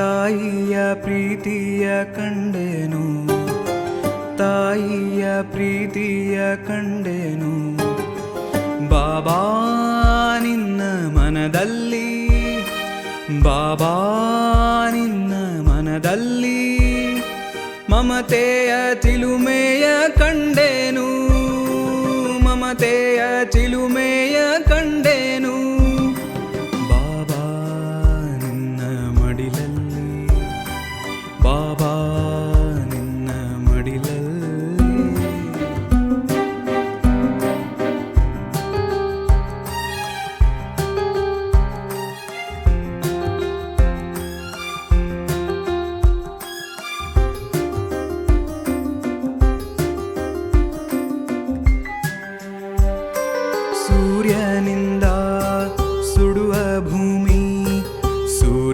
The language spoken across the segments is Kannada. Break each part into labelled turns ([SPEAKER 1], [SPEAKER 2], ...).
[SPEAKER 1] ತಾಯಿಯ ಪ್ರೀತಿಯ ಕಂಡೆನು. ತಾಯಿಯ ಪ್ರೀತಿಯ ಕಂಡೆನು. ಬಾಬಾ ನಿನ್ನ ಮನದಲ್ಲಿ. ಬಾಬಾ ನಿನ್ನ ಮನದಲ್ಲಿ. ಮಮತೆಯ ಚಿಲುಮೆಯ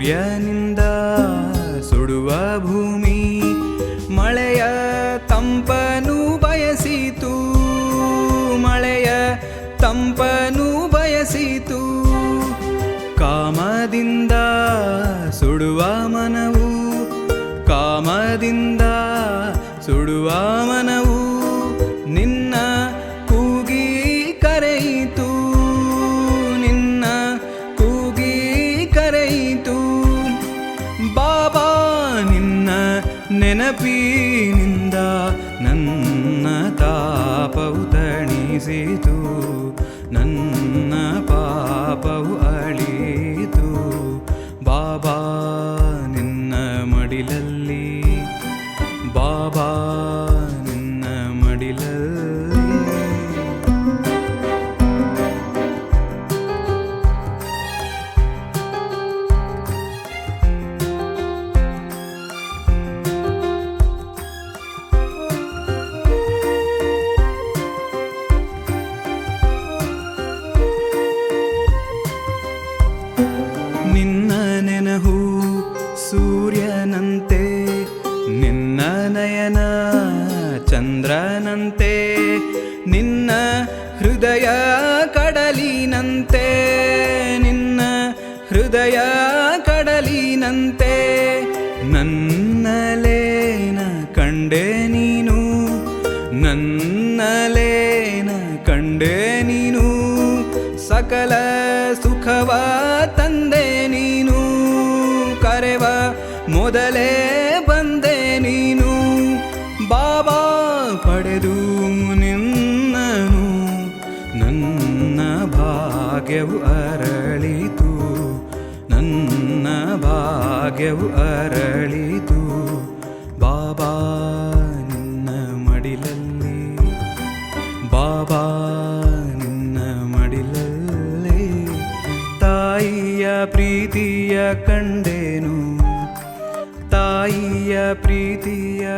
[SPEAKER 1] ಸೂರ್ಯನಿಂದ ಸುಡುವ ಭೂಮಿ, ಮಳೆಯ ತಂಪನು ಬಯಸಿತು. ಮಳೆಯ ತಂಪನು ಬಯಸಿತು. ಕಾಮದಿಂದ ಸುಡುವ ಮನವು, ಕಾಮದಿಂದ ಸುಡುವ ಮನವು. ನೆನಪಿನಿಂದ ನನ್ನ ತಾಪವು ತಣಿಸಿತು ನನ್ನ ಪಾಪವು ಅಳಿಯಿತು. ಬಾಬಾ ನಿನ್ನ ಮಡಿಲಲ್ಲಿ ಬಾಬಾ ನಿನ್ನ ಮಡಿಲಲ್ಲಿ. ನಯನ ಚಂದ್ರನಂತೆ, ನಿನ್ನ ಹೃದಯ ಕಡಲಿನಂತೆ, ನಿನ್ನ ಹೃದಯ ಕಡಲಿನಂತೆ, ನನ್ನಲೇನ ಕಂಡೆ ನೀನು, ನನ್ನಲೇನ ಕಂಡೆ ನೀನು, ಸಕಲ ಸುಖವ ಭಾಗ್ಯವು ಅರಳಿತು, ನನ್ನ ಭಾಗ್ಯವು ಅರಳಿತು. ಬಾಬಾ, ನಿನ್ನ ಮಡಿಲಲ್ಲಿ, ಬಾಬಾ, ನಿನ್ನ ಮಡಿಲಲ್ಲಿ, ತಾಯಿಯ ಪ್ರೀತಿಯ ಕಂಡೇನು, ತಾಯಿಯ ಪ್ರೀತಿಯ